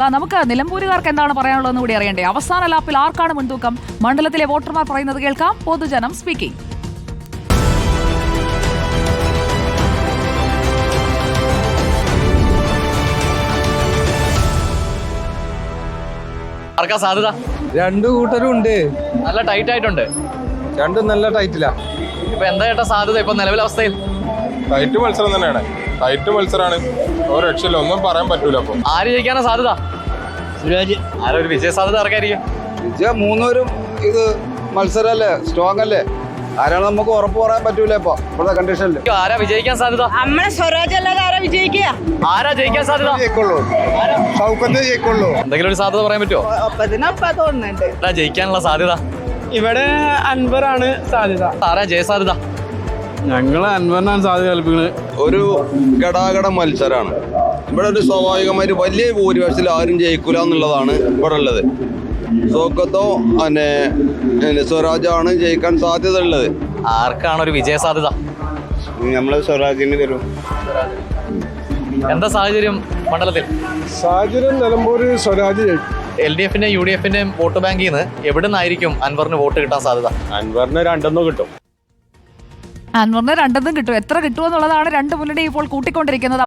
ആ, നമുക്ക് നിലമ്പൂരുകാർക്ക് എന്താണ് പറയാനുള്ളതെന്ന് കൂടി അറിയണ്ടേ? അവസാന ലാപ്പിൽ ആർക്കാണ് മുൻതൂക്കം? മണ്ഡലത്തിലെ വോട്ടർമാർ പറയുന്നത് കേൾക്കാം. പൊതുജനം സ്പീക്കിംഗ് ആർക്കാ സാധ്യത? രണ്ടു കൂട്ടരും ഉണ്ട്. നല്ല ടൈറ്റ് ആയിട്ടുണ്ട്. രണ്ടും നല്ല ടൈറ്റിലാ ഇപ്പൊ എന്താ ചേട്ടാ സാധ്യത ഇപ്പൊ നിലവിലെ അവസ്ഥയിൽ? ടൈറ്റ് മത്സരം തന്നെയാണ്. ടൈറ്റ് മത്സരമാണ് ഒരു രക്ഷയില്ല. ഒന്നും പറയാൻ പറ്റൂല അപ്പൊ ആര് ജയിക്കാനാ സാധ്യത? സുരാജ് ആരൊരു ഒരു വിജയ സാധ്യത ആർക്കായിരിക്കും? വിജയ മൂന്നുപേരും ഇത് മത്സരല്ലേ? സ്ട്രോങ് അല്ലേ ആരാണ് നമുക്ക് ഉറപ്പ് പറയാൻ പറ്റൂല ഇപ്പൊ? ഇപ്പോഴത്തെ കണ്ടീഷനിൽ ആരാ വിജയിക്കാൻ സാധ്യത? നമ്മളെ സ്വരാജ് അല്ലാതെ ആരാ വിജയിക്കുക? ആരാ ജയിക്കാൻ സാധ്യത? ജയിക്കുള്ളൂ. സൗകര്യം ജയിക്കുള്ളൂ. എന്തെങ്കിലും ഒരു സാധ്യത പറയാൻ പറ്റുമോ തോന്നുന്നുണ്ട്. ആരാ ജയിക്കാനുള്ള സാധ്യത? ഇവിടെ അൻവറാണ് സാധ്യത. ആരാ ജയസാധ്യത? ഞങ്ങൾ അൻവറിനാണ് സാധ്യത കൽപ്പിക്കുന്നത് ഒരു ഗടാഗട മത്സരമാണ് ഇവിടെ ഒരു സ്വാഭാവികമായിട്ട് വലിയ ഭൂരിപക്ഷത്തിൽ ആരും ജയിക്കൂല എന്നുള്ളതാണ് ഇവിടെ ഉള്ളത് സോക്കത്തോ പിന്നെ പിന്നെ സ്വരാജാണ് ജയിക്കാൻ സാധ്യത ഉള്ളത് ആർക്കാണ് ഒരു വിജയ സാധ്യത? നമ്മൾ സ്വരാജിന് തരും. എന്താ സാഹചര്യം മണ്ഡലത്തിൽ? സാഹചര്യം നിലമ്പൂർ സ്വരാജ് ജയിക്കും. എൽ ഡി എഫിന്റെയും യു ഡി എഫിന്റെയും വോട്ട് ബാങ്കിൽ നിന്ന് എവിടെ നിന്നായിരിക്കും അൻവറിന് വോട്ട് കിട്ടാൻ സാധ്യത? അൻവറിന് രണ്ടെന്നോ കിട്ടും. അൻവറിന് രണ്ടെന്നും കിട്ടും. എത്ര കിട്ടുമെന്നുള്ളതാണ് രണ്ട് മുന്നണി ഇപ്പോൾ കൂട്ടിക്കൊണ്ടിരിക്കുന്നത്.